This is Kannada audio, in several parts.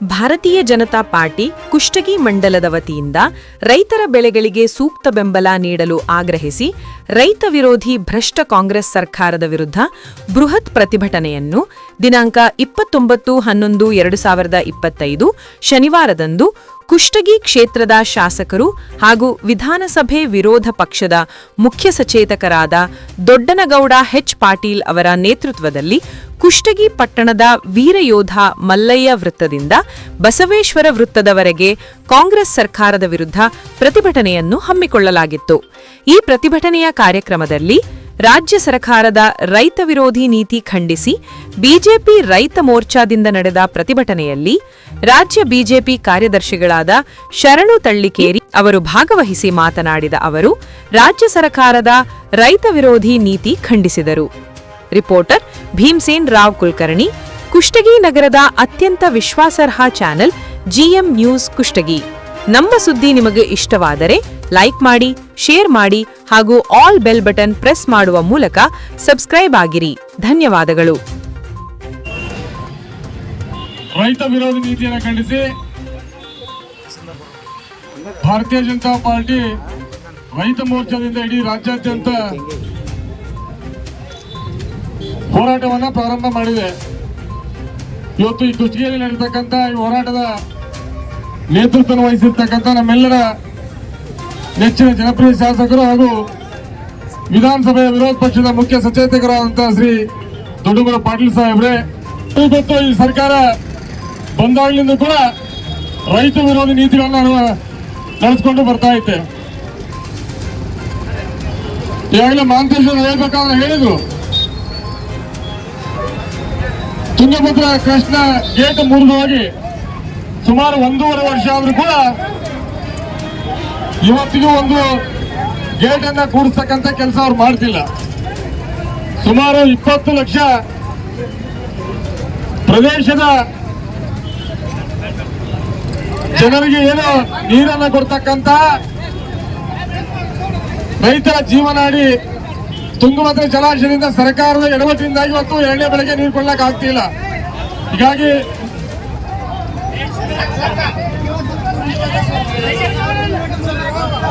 ಭಾರತೀಯ ಜನತಾ ಪಾರ್ಟಿ ಕುಷ್ಟಗಿ ಮಂಡಲದ ವತಿಯಿಂದ ರೈತರ ಬೆಳೆಗಳಿಗೆ ಸೂಕ್ತ ಬೆಂಬಲ ನೀಡಲು ಆಗ್ರಹಿಸಿ ರೈತ ವಿರೋಧಿ ಭ್ರಷ್ಟ ಕಾಂಗ್ರೆಸ್ ಸರ್ಕಾರದ ವಿರುದ್ಧ ಬೃಹತ್ ಪ್ರತಿಭಟನೆಯನ್ನು ದಿನಾಂಕ ಇಪ್ಪತ್ತೊಂಬತ್ತು ಹನ್ನೊಂದು ಎರಡು ಸಾವಿರದ ಇಪ್ಪತ್ತೈದು ಶನಿವಾರದಂದು ಕುಷ್ಟಗಿ ಕ್ಷೇತ್ರದ ಶಾಸಕರು ಹಾಗೂ ವಿಧಾನಸಭೆ ವಿರೋಧ ಪಕ್ಷದ ಮುಖ್ಯ ಸಚೇತಕರಾದ ದೊಡ್ಡನಗೌಡ ಹೆಚ್ ಪಾಟೀಲ್ ಅವರ ನೇತೃತ್ವದಲ್ಲಿ ಕುಷ್ಟಗಿ ಪಟ್ಟಣದ ವೀರಯೋಧ ಮಲ್ಲಯ್ಯ ವೃತ್ತದಿಂದ ಬಸವೇಶ್ವರ ವೃತ್ತದವರೆಗೆ ಕಾಂಗ್ರೆಸ್ ಸರ್ಕಾರದ ವಿರುದ್ಧ ಪ್ರತಿಭಟನೆಯನ್ನು ಹಮ್ಮಿಕೊಳ್ಳಲಾಗಿತ್ತು. ಈ ಪ್ರತಿಭಟನೆಯ ಕಾರ್ಯಕ್ರಮದಲ್ಲಿ ರಾಜ್ಯ ಸರ್ಕಾರದ ರೈತ ವಿರೋಧಿ ನೀತಿ ಖಂಡಿಸಿ ಬಿಜೆಪಿ ರೈತ ಮೋರ್ಚಾದಿಂದ ನಡೆದ ಪ್ರತಿಭಟನೆಯಲ್ಲಿ ರಾಜ್ಯ ಬಿಜೆಪಿ ಕಾರ್ಯದರ್ಶಿಗಳಾದ ಶರಣು ತಳ್ಳಿಕೇರಿ ಅವರು ಭಾಗವಹಿಸಿ ಮಾತನಾಡಿದ ಅವರು, ರಾಜ್ಯ ಸರ್ಕಾರದ ರೈತ ವಿರೋಧಿ ನೀತಿ ಖಂಡಿಸಿದರು. ರಿಪೋರ್ಟರ್ ಭೀಮಸೇನ್ ರಾವ್ ಕುಲಕರ್ಣಿ, ಕುಷ್ಟಗಿ ನಗರದ ಅತ್ಯಂತ ವಿಶ್ವಾಸಾರ್ಹ ಚಾನೆಲ್ ಜಿಎಂ ನ್ಯೂಸ್ ಕುಷ್ಟಗಿ. ನಮ್ಮ ಸುದ್ದಿ ನಿಮಗೆ ಇಷ್ಟವಾದರೆ ಲೈಕ್ ಮಾಡಿ, ಶೇರ್ ಮಾಡಿ ಹಾಗೂ ಆಲ್ ಬೆಲ್ ಬಟನ್ ಪ್ರೆಸ್ ಮಾಡುವ ಮೂಲಕ ಸಬ್ಸ್ಕ್ರೈಬ್ ಆಗಿರಿ. ಧನ್ಯವಾದಗಳು. ರೈತ ವಿರೋಧಿ ನೀತಿಯನ್ನು ಖಂಡಿಸಿ ಭಾರತೀಯ ಜನತಾ ಪಾರ್ಟಿ ರೈತ ಮೋರ್ಚಾದಿಂದ ಇಡೀ ರಾಜ್ಯಾದ್ಯಂತ ಹೋರಾಟವನ್ನ ಪ್ರಾರಂಭ ಮಾಡಿದೆ. ಇವತ್ತು ಈ ಕುಷ್ಟಗಿಯಲ್ಲಿ ನಡೆತಕ್ಕಂಥ ಈ ಹೋರಾಟದ ನೇತೃತ್ವ ವಹಿಸಿರ್ತಕ್ಕಂಥ ನಮ್ಮೆಲ್ಲರ ನೆಚ್ಚಿನ ಜನಪ್ರಿಯ ಶಾಸಕರು ಹಾಗೂ ವಿಧಾನಸಭೆಯ ವಿರೋಧ ಪಕ್ಷದ ಮುಖ್ಯ ಸಚೇತಕರಾದಂತಹ ಶ್ರೀ ದೊಡ್ಡಗುರ ಪಾಟೀಲ್ ಸಾಹೇಬ್ರೆ ಇವತ್ತು ಈ ಸರ್ಕಾರ ಬಂದಾಗಲಿಂದ ಕೂಡ ರೈತ ವಿರೋಧಿ ನೀತಿಗಳನ್ನ ನಡೆಸಿಕೊಂಡು ಬರ್ತಾ ಐತೆ ಈಗಾಗಲೇ ಮಾಂತೇಶ್ವರ ಹೇಳ್ಬೇಕಾದ್ರೆ ಹೇಳಿದ್ರು. ತುಂಗಭದ್ರಾ ಕೃಷ್ಣ ಗೇಟ್ ಮುರಿದು ಹೋಗಿ ಸುಮಾರು ಒಂದೂವರೆ ವರ್ಷ ಆದ್ರೂ ಕೂಡ ಇವತ್ತಿಗೂ ಒಂದು ಗೇಟ್ ಅನ್ನ ಕೂಡಿಸ್ತಕ್ಕಂಥ ಕೆಲಸ ಅವ್ರು ಮಾಡ್ತಿಲ್ಲ. ಸುಮಾರು ಇಪ್ಪತ್ತು ಲಕ್ಷ ಪ್ರದೇಶದ ಜನರಿಗೆ ಏನು ನೀರನ್ನ ಕೊಡ್ತಕ್ಕಂತ ರೈತರ ಜೀವನಾಡಿ ತುಂಗಭದ್ರ ಜಲಾಶಯದಿಂದ ಸರ್ಕಾರದ ಎಡವಟ್ಟಿನಿಂದಾಗಿ ಇವತ್ತು ಎರಡನೇ ಬೆಳೆಗೆ ನೀರು ಕೊಡ್ಲಕ್ಕೆ ಆಗ್ತಿಲ್ಲ. ಹೀಗಾಗಿ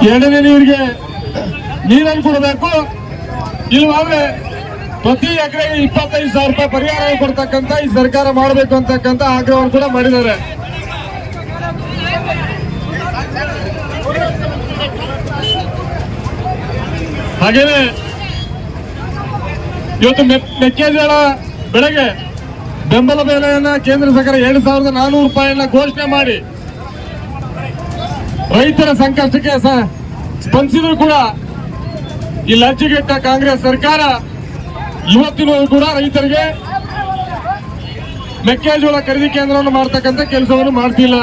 ಎರಡನೇ ನೀರಿಗೆ ನೀರನ್ನು ಕೊಡಬೇಕು. ಇಲ್ವಾದ್ರೆ ಪ್ರತಿ ಎಕರೆಗೆ ಇಪ್ಪತ್ತೈದು ಸಾವಿರ ರೂಪಾಯಿ ಪರಿಹಾರ ಕೊಡ್ತಕ್ಕಂತ ಈ ಸರ್ಕಾರ ಮಾಡಬೇಕು ಅಂತಕ್ಕಂತ ಆಗ್ರಹವನ್ನು ಕೂಡ ಮಾಡಿದ್ದಾರೆ. ಹಾಗೇನೆ, ಇವತ್ತು ಮೆಕ್ಕೆಜೋಳ ಬೆಳೆಗೆ ಬೆಂಬಲ ಬೆಲೆಯನ್ನ ಕೇಂದ್ರ ಸರ್ಕಾರ ಎರಡು ಸಾವಿರದ ನಾನೂರು ರೂಪಾಯಿಯನ್ನ ಘೋಷಣೆ ಮಾಡಿ ರೈತರ ಸಂಕಷ್ಟಕ್ಕೆ ಸ್ಪಂದಿಸಿದ್ರು ಕೂಡ ಈ ಲಜ್ಜೆಗೆಟ್ಟ ಕಾಂಗ್ರೆಸ್ ಸರ್ಕಾರ ಇವತ್ತಿನೂ ಕೂಡ ರೈತರಿಗೆ ಮೆಕ್ಕೆಜೋಳ ಖರೀದಿ ಕೇಂದ್ರವನ್ನು ಮಾಡ್ತಕ್ಕಂಥ ಕೆಲಸವನ್ನು ಮಾಡ್ತಿಲ್ಲ.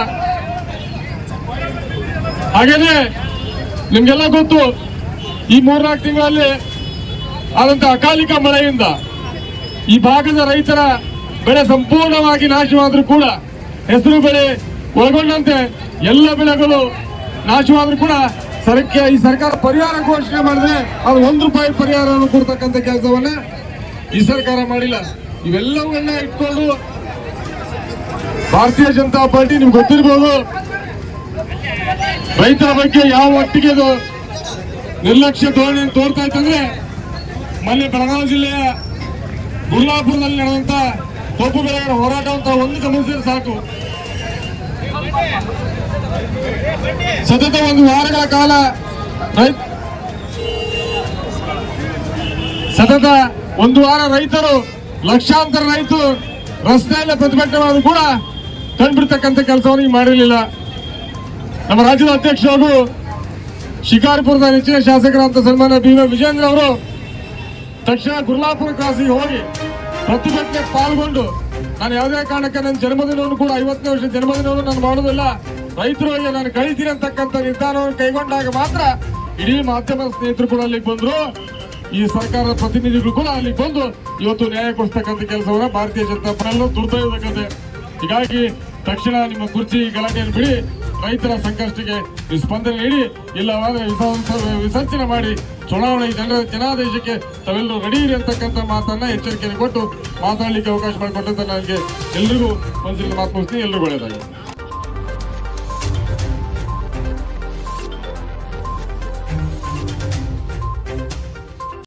ಹಾಗೇನೆ ನಿಮ್ಗೆಲ್ಲ ಗೊತ್ತು, ಈ ಮೂರ್ನಾಲ್ಕು ತಿಂಗಳಲ್ಲಿ ಆದಂತ ಅಕಾಲಿಕ ಮಳೆಯಿಂದ ಈ ಭಾಗದ ರೈತರ ಬೆಳೆ ಸಂಪೂರ್ಣವಾಗಿ ನಾಶವಾದ್ರೂ ಕೂಡ ಹೆಸರು ಬೆಳೆ ಒಳಗೊಂಡಂತೆ ಎಲ್ಲ ಬೆಳೆಗಳು ನಾಶವಾದ್ರೂ ಕೂಡ ಸರ್ಕ ಈ ಸರ್ಕಾರ ಪರಿಹಾರ ಘೋಷಣೆ ಮಾಡಿದ್ರೆ ಅದು ಒಂದು ರೂಪಾಯಿ ಪರಿಹಾರವನ್ನು ಕೊಡ್ತಕ್ಕಂಥ ಕೆಲಸವನ್ನ ಈ ಸರ್ಕಾರ ಮಾಡಿಲ್ಲ. ಇವೆಲ್ಲವನ್ನ ಇಟ್ಕೊಂಡು ಭಾರತೀಯ ಜನತಾ ಪಾರ್ಟಿ, ನಿಮ್ಗೆ ಗೊತ್ತಿರ್ಬೋದು, ರೈತರ ಬಗ್ಗೆ ಯಾವ ಒಟ್ಟಿಗೆ ನಿರ್ಲಕ್ಷ್ಯ ಧೋರಣೆ ತೋರ್ತಾ ಇತ್ತಂದ್ರೆ ಮೊನ್ನೆ ಬೆಳಗಾವಿ ಜಿಲ್ಲೆಯ ಗುರ್ಲಾಪುರದಲ್ಲಿ ನಡೆದಂತ ಕಬ್ಬು ಬೆಳೆಗಾರ ಹೋರಾಟ ಅಂತ ಒಂದು ಗಮನಿಸಿದ್ರೆ ಸಾಕು. ಸತತ ಒಂದು ವಾರಗಳ ಕಾಲ ಸತತ ಒಂದು ವಾರ ರೈತರು, ಲಕ್ಷಾಂತರ ರೈತರು ರಸ್ತೆಯಲ್ಲಿ ಪ್ರತಿಭಟನೆ ಕೂಡ ಕಂಡುಬಿಡ್ತಕ್ಕಂಥ ಕೆಲಸವನ್ನು ಮಾಡಿರಲಿಲ್ಲ. ನಮ್ಮ ರಾಜ್ಯದ ಅಧ್ಯಕ್ಷ ಹಾಗೂ ಶಿಕಾರಿಪುರದ ನೆಚ್ಚಿನ ಶಾಸಕರಾದಂಥ ಸನ್ಮಾನ ಬಿ ವಿಜೇಂದ್ರ ಅವರು ತಕ್ಷಣ ಗುರ್ಲಾಪುರ ಕ್ರಾಸಿಗೆ ಹೋಗಿ ಪ್ರತಿಭಟನೆ ಪಾಲ್ಗೊಂಡು ನಾನು ಯಾವುದೇ ಕಾರಣಕ್ಕೆ ನನ್ನ ಜನ್ಮದಿನವನ್ನು ಕೂಡ ಐವತ್ತನೇ ವರ್ಷ ಜನ್ಮದಿನವನ್ನು ನಾನು ಮಾಡೋದಿಲ್ಲ. ರೈತರಿಗೆ ನಾನು ಕಳಿತೀನಿ ಅಂತಕ್ಕಂಥ ನಿರ್ಧಾರವನ್ನು ಕೈಗೊಂಡಾಗ ಮಾತ್ರ ಇಡೀ ಮಾಧ್ಯಮ ಸ್ನೇಹಿತರು ಕೂಡ ಅಲ್ಲಿಗೆ ಬಂದ್ರು. ಈ ಸರ್ಕಾರದ ಪ್ರತಿನಿಧಿಗಳು ಕೂಡ ಅಲ್ಲಿಗೆ ಬಂದು ಇವತ್ತು ನ್ಯಾಯ ಕೊಡಿಸ್ತಕ್ಕಂಥ ಕೆಲಸವನ್ನ ಭಾರತೀಯ ಜನತಾ ಪಕ್ಷ ದುರ್ದೈವದ ಹೀಗಾಗಿ ತಕ್ಷಣ ನಿಮ್ಮ ಕುರ್ಚಿ ಗಲಾಟೆಯನ್ನು ಬಿಡಿ, ರೈತರ ಸಂಕಷ್ಟಕ್ಕೆ ಸ್ಪಂದನೆ ನೀಡಿ, ಇಲ್ಲವಾದ್ರೆ ವಿಸರ್ಜನೆ ವಿಸರ್ಜನೆ ಮಾಡಿ, ಚುನಾವಣೆ ಜನರ ಜನಾದೇಶಕ್ಕೆ ತಾವೆಲ್ಲರೂ ರೆಡಿ ಇರಿ ಅಂತಕ್ಕಂಥ ಮಾತನ್ನ ಎಚ್ಚರಿಕೆಯನ್ನು ಕೊಟ್ಟು ಮಾತಾಡಲಿಕ್ಕೆ ಅವಕಾಶ ಮಾಡಿಕೊಟ್ಟಂತ ನನಗೆ ಎಲ್ರಿಗೂ ಒಂದ್ಸಲ ಮಾತು ಮುಗಿಸ್ತೀನಿ ಒಳ್ಳೆಯದಾಗಿದೆ ಒಳ್ಳೆಯದಾಗಿ